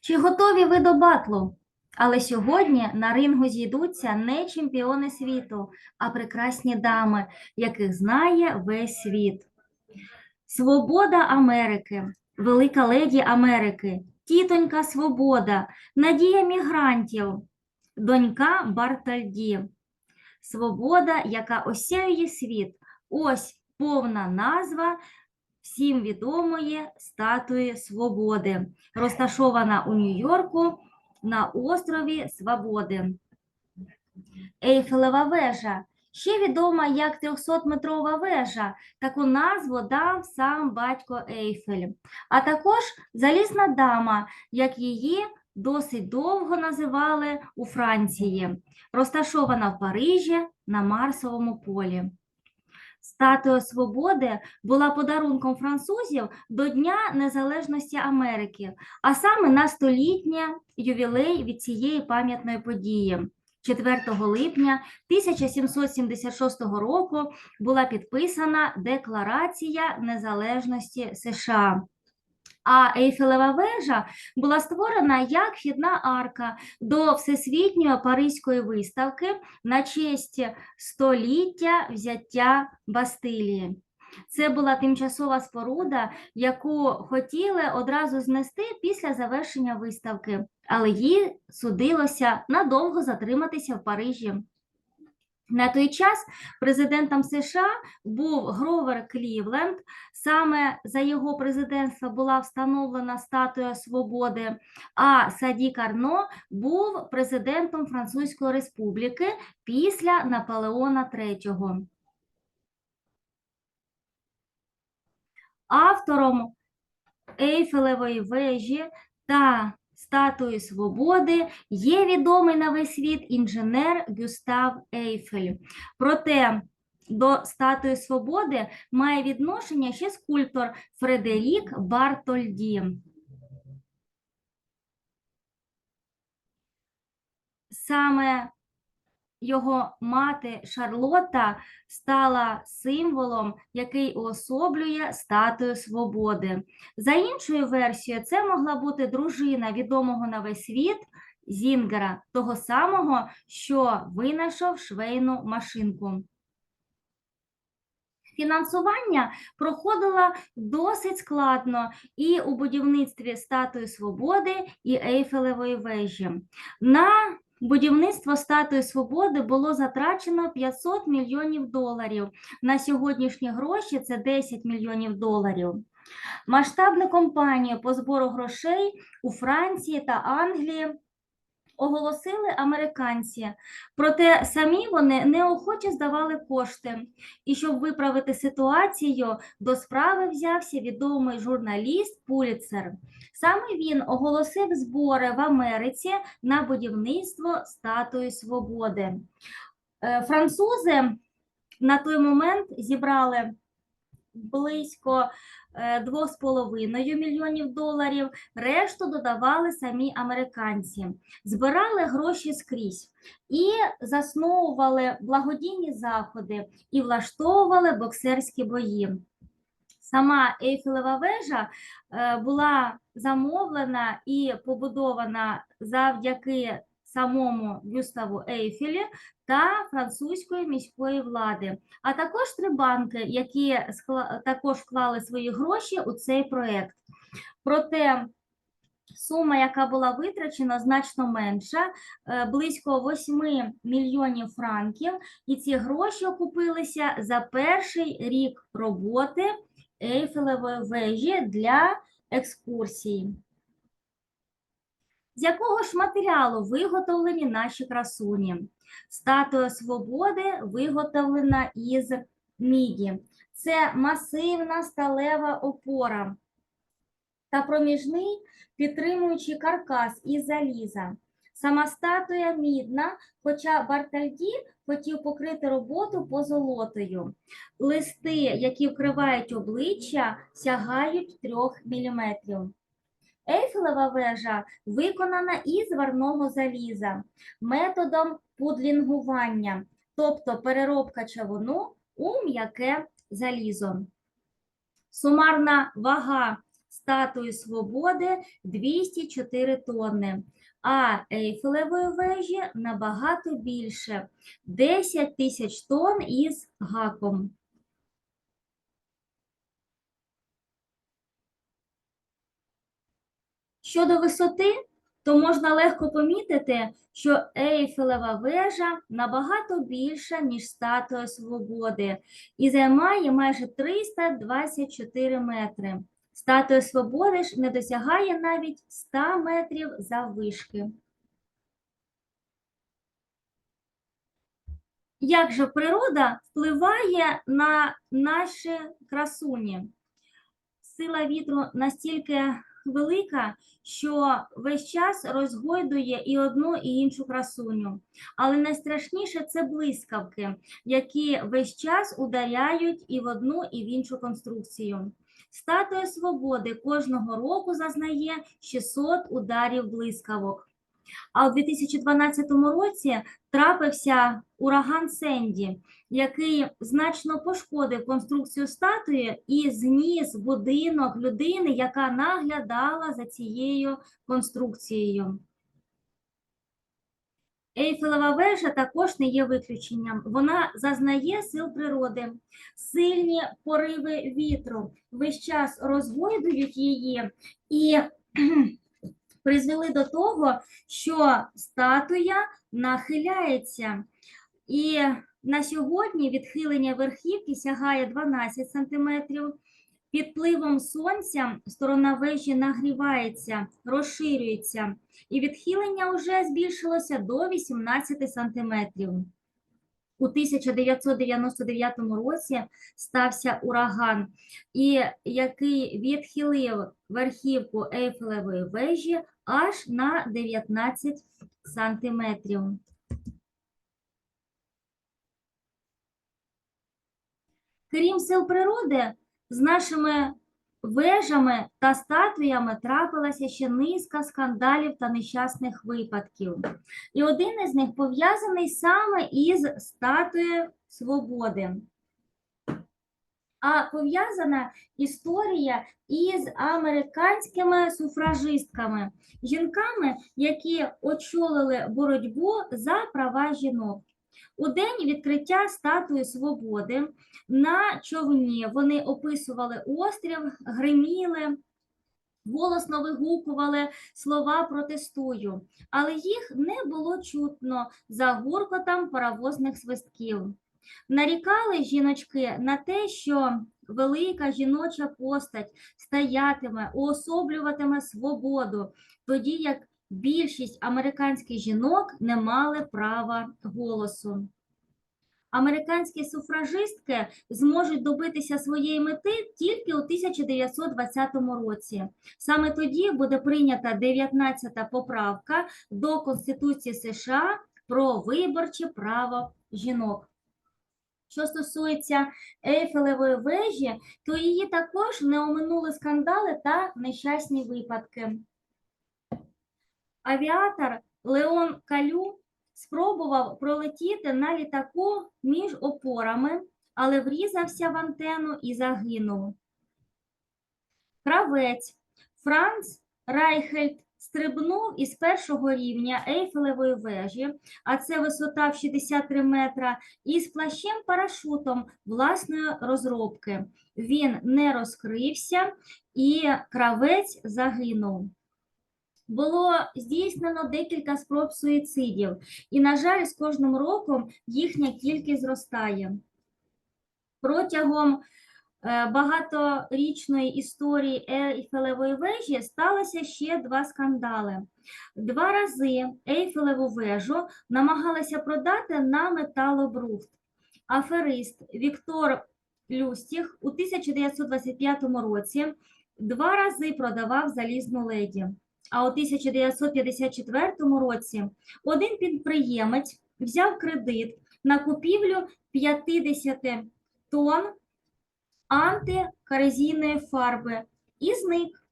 Чи готові ви до батлу? Але сьогодні на рингу зійдуться не чемпіони світу, а прекрасні дами, яких знає весь світ. Свобода Америки, велика леді Америки, тітонька Свобода, надія мігрантів, донька Бартальді. Свобода, яка осяює світ. Ось повна назва всім відомої статуї Свободи, розташована у Нью-Йорку на острові Свободи. Ейфелева вежа, ще відома як 300-метрова вежа. Таку назву дав сам батько Ейфель. А також залізна дама, як її досить довго називали у Франції, розташована в Парижі на Марсовому полі. Статуя Свободи була подарунком французів до Дня Незалежності Америки, а саме на столітнє ювілей від цієї пам'ятної події. 4 липня 1776 року була підписана Декларація Незалежності США. А Ейфелева вежа була створена як вхідна арка до Всесвітньої Паризької виставки на честь століття взяття Бастилії. Це була тимчасова споруда, яку хотіли одразу знести після завершення виставки, але їй судилося надовго затриматися в Парижі. На той час президентом США був Гровер Клівленд. Саме за його президентства була встановлена статуя свободи. А Саді Карно був президентом Французької Республіки після Наполеона III. Автором Ейфелевої вежі та статуї свободи є відомий на весь світ інженер Гюстав Ейфель. Проте до статуї свободи має відношення ще скульптор Фредерік Бартольді. Саме його мати Шарлотта стала символом, який уособлює статую свободи. За іншою версією, це могла бути дружина відомого на весь світ Зінгера, того самого, що винайшов швейну машинку. Фінансування проходило досить складно і у будівництві статуї свободи і Ейфелевої вежі. На Будівництво статуї свободи було затрачено 500 мільйонів доларів. На сьогоднішні гроші це 10 мільйонів доларів. Масштабна компанія по збору грошей у Франції та Англії оголосили американці, проте самі вони неохоче здавали кошти. І щоб виправити ситуацію, до справи взявся відомий журналіст Пуліцер. Саме він оголосив збори в Америці на будівництво статуї свободи. Е, Французи на той момент зібрали близько 2,5 мільйонів доларів, решту додавали самі американці, збирали гроші скрізь і засновували благодійні заходи і влаштовували боксерські бої. Сама Ейфелева вежа е, була замовлена і побудована завдяки самому Гюставу Ейфелі та французької міської влади, а також три банки, які також вклали свої гроші у цей проект. Проте сума, яка була витрачена, значно менша, е, близько 8 мільйонів франків, і ці гроші окупилися за перший рік роботи Ейфелевої вежі для екскурсій. З якого ж матеріалу виготовлені наші красуні? Статуя свободи виготовлена із міді. Це масивна сталева опора та проміжний підтримуючий каркас із заліза. Сама статуя мідна, хоча Бартальді хотів покрити роботу позолотою. Листи, які вкривають обличчя, сягають 3 мм. Ейфелева вежа виконана із варного заліза методом пудлінгування, тобто переробка чавуну у м'яке залізо. Сумарна вага статуї свободи 204 тонни, а Ейфелевої вежі набагато більше 10 тисяч тонн із гаком. Щодо висоти, то можна легко помітити, що Ейфелева вежа набагато більша, ніж статуя Свободи, і займає майже 324 метри. Статуя Свободи ж не досягає навіть 100 метрів заввишки. Як же природа впливає на наші красуні? Сила вітру настільки велика, що весь час розгойдує і одну, і іншу красуню. Але найстрашніше це блискавки, які весь час ударяють і в одну, і в іншу конструкцію. Статуя свободи кожного року зазнає 600 ударів блискавок. А у 2012 році трапився ураган Сенді, який значно пошкодив конструкцію статуї і зніс будинок людини, яка наглядала за цією конструкцією. Ейфелева вежа також не є виключенням. Вона зазнає сил природи, сильні пориви вітру весь час розгойдують її і призвели до того, що статуя нахиляється. І на сьогодні відхилення верхівки сягає 12 см. Під впливом сонця сторона вежі нагрівається, розширюється, і відхилення вже збільшилося до 18 см. У 1999 році стався ураган, і який відхилив верхівку Ейфелевої вежі аж на 19 сантиметрів. Крім сил природи, з нашими вежами та статуями трапилася ще низка скандалів та нещасних випадків. І один із них пов'язаний саме із статуєю свободи. А пов'язана історія із американськими суфражистками, жінками, які очолили боротьбу за права жінок. У день відкриття статуї свободи на човні вони описували острів, гриміли, голосно вигукували слова протестую, але їх не було чутно за гуркотом паровозних свистків. Нарікали жіночки на те, що велика жіноча постать стоятиме, уособлюватиме свободу, тоді як більшість американських жінок не мали права голосу. Американські суфражистки зможуть добитися своєї мети тільки у 1920 році. Саме тоді буде прийнята 19-та поправка до Конституції США про виборче право жінок. Що стосується Ейфелевої вежі, то її також не оминули скандали та нещасні випадки. Авіатор Леон Калю спробував пролетіти на літаку між опорами, але врізався в антенну і загинув. Кравець Франц Райхельд стрибнув із першого рівня Ейфелевої вежі, а це висота в 63 метра, із плащем парашутом власної розробки. Він не розкрився і кравець загинув. Було здійснено декілька спроб суїцидів, і, на жаль, з кожним роком їхня кількість зростає. Протягом багаторічної історії Ейфелевої вежі сталося ще два скандали. Два рази Ейфелеву вежу намагалися продати на металобрухт. Аферист Віктор Люстіх у 1925 році два рази продавав залізну леді. А у 1954 році один підприємець взяв кредит на купівлю 50 тонн антикорозійної фарби і зник.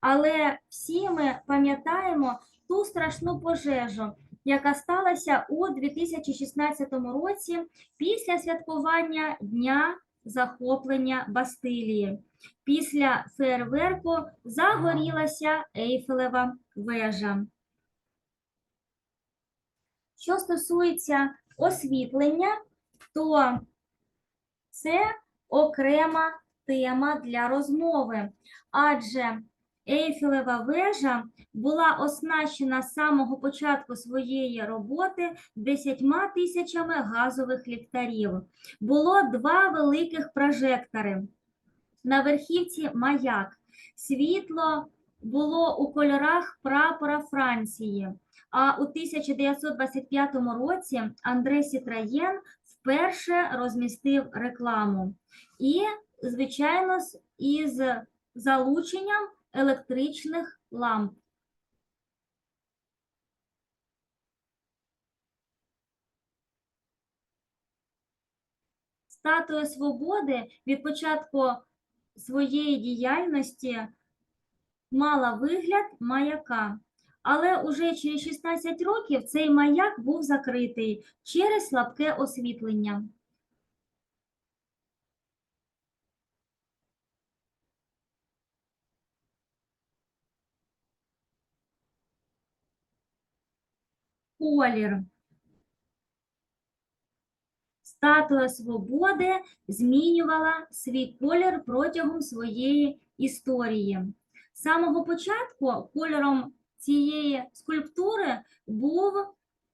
Але всі ми пам'ятаємо ту страшну пожежу, яка сталася у 2016 році після святкування Дня захоплення Бастилії. Після фейерверку загорілася Ейфелева вежа. Що стосується освітлення, то це окрема тема для розмови, адже Ейфелева вежа була оснащена з самого початку своєї роботи 10 тисячами газових ліхтарів. Було два великих прожектори. На верхівці маяк. Світло було у кольорах прапора Франції. А у 1925 році Андре Сітраєн вперше розмістив рекламу. І, звичайно, із залученням електричних ламп. Статуя Свободи від початку своєї діяльності мала вигляд маяка. Але уже через 16 років цей маяк був закритий через слабке освітлення. Колір. Статуя Свободи змінювала свій колір протягом своєї історії. З самого початку кольором цієї скульптури був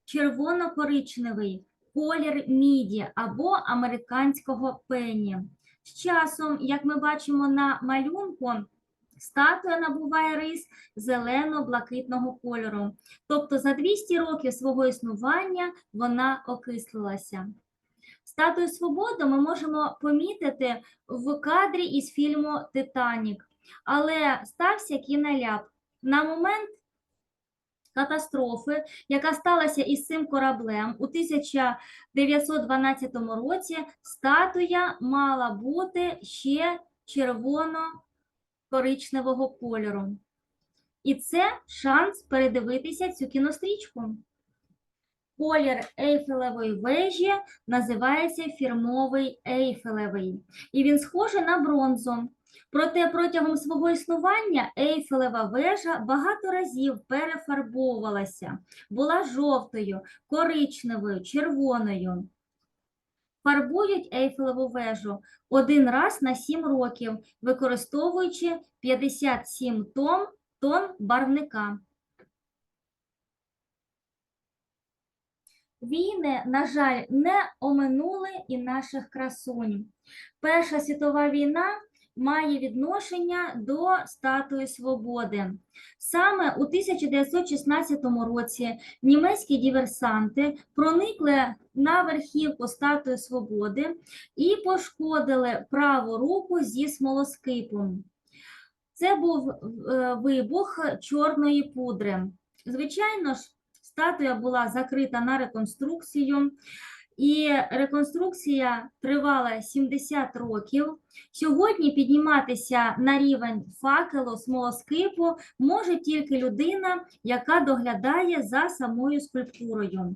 червоно-коричневий колір міді або американського пені. З часом, як ми бачимо на малюнку, статуя набуває рис зелено-блакитного кольору. Тобто за 200 років свого існування вона окислилася. Статую свободи ми можемо помітити в кадрі із фільму Титанік, але стався кіноляп. На момент катастрофи, яка сталася із цим кораблем у 1912 році, статуя мала бути ще червоно-коричневого кольору. І це шанс передивитися цю кінострічку. Колір Ейфелевої вежі називається фірмовий Ейфелевий, і він схожий на бронзу. Проте протягом свого існування Ейфелева вежа багато разів перефарбовувалася, була жовтою, коричневою, червоною. Фарбують Ейфелеву вежу один раз на 7 років, використовуючи 57 тонн, тонн барвника. Війни, на жаль, не оминули і наших красунь. Перша світова війна має відношення до статуї свободи. Саме у 1916 році німецькі диверсанти проникли на верхівку статуї свободи і пошкодили праву руку зі смолоскипом. Це був е, вибух чорної пудри. Звичайно ж, статуя була закрита на реконструкцію, і реконструкція тривала 70 років. Сьогодні підніматися на рівень факелу смолоскипу може тільки людина, яка доглядає за самою скульптурою.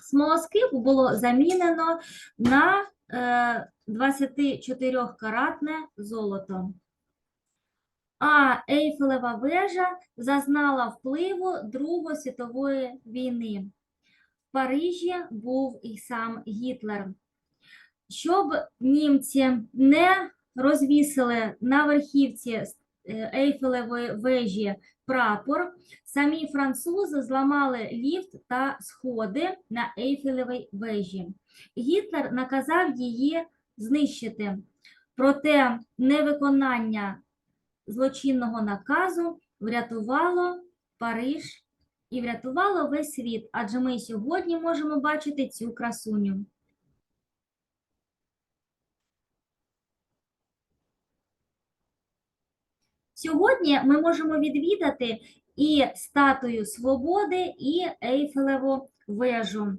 Смолоскип було замінено на е, 24-каратне золото. А Ейфелева вежа зазнала впливу Другої світової війни. Парижі був і сам Гітлер. Щоб німці не розвісили на верхівці е, Ейфелевої вежі прапор, самі французи зламали ліфт та сходи на Ейфелевій вежі. Гітлер наказав її знищити. Проте невиконання злочинного наказу врятувало Париж і врятувало весь світ, адже ми сьогодні можемо бачити цю красуню. Сьогодні ми можемо відвідати і статую Свободи, і Ейфелеву вежу.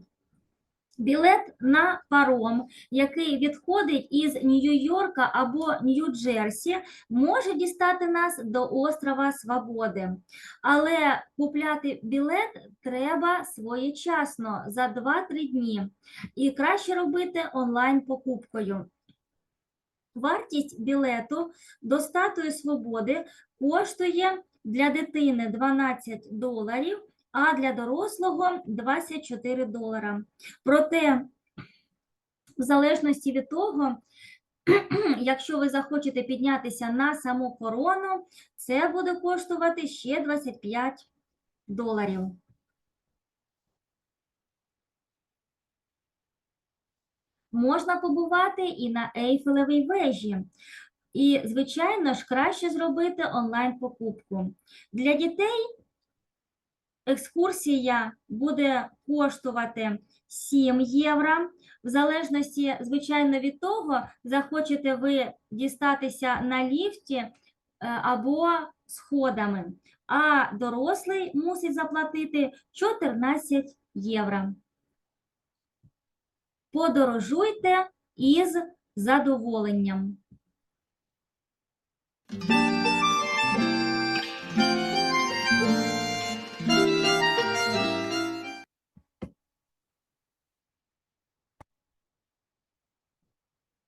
Білет на паром, який відходить із Нью-Йорка або Нью-Джерсі, може дістати нас до острова Свободи. Але купляти білет треба своєчасно за 2-3 дні. І краще робити онлайн покупкою. Вартість білету до статуї свободи коштує для дитини 12 доларів, а для дорослого 24 долара. Проте, в залежності від того, якщо ви захочете піднятися на саму корону, це буде коштувати ще 25 доларів. Можна побувати і на Ейфелевій вежі. І, звичайно ж, краще зробити онлайн-покупку. Для дітей екскурсія буде коштувати 7 євро. В залежності, звичайно, від того, захочете ви дістатися на ліфті е, або сходами. А дорослий мусить заплатити 14 євро. Подорожуйте із задоволенням.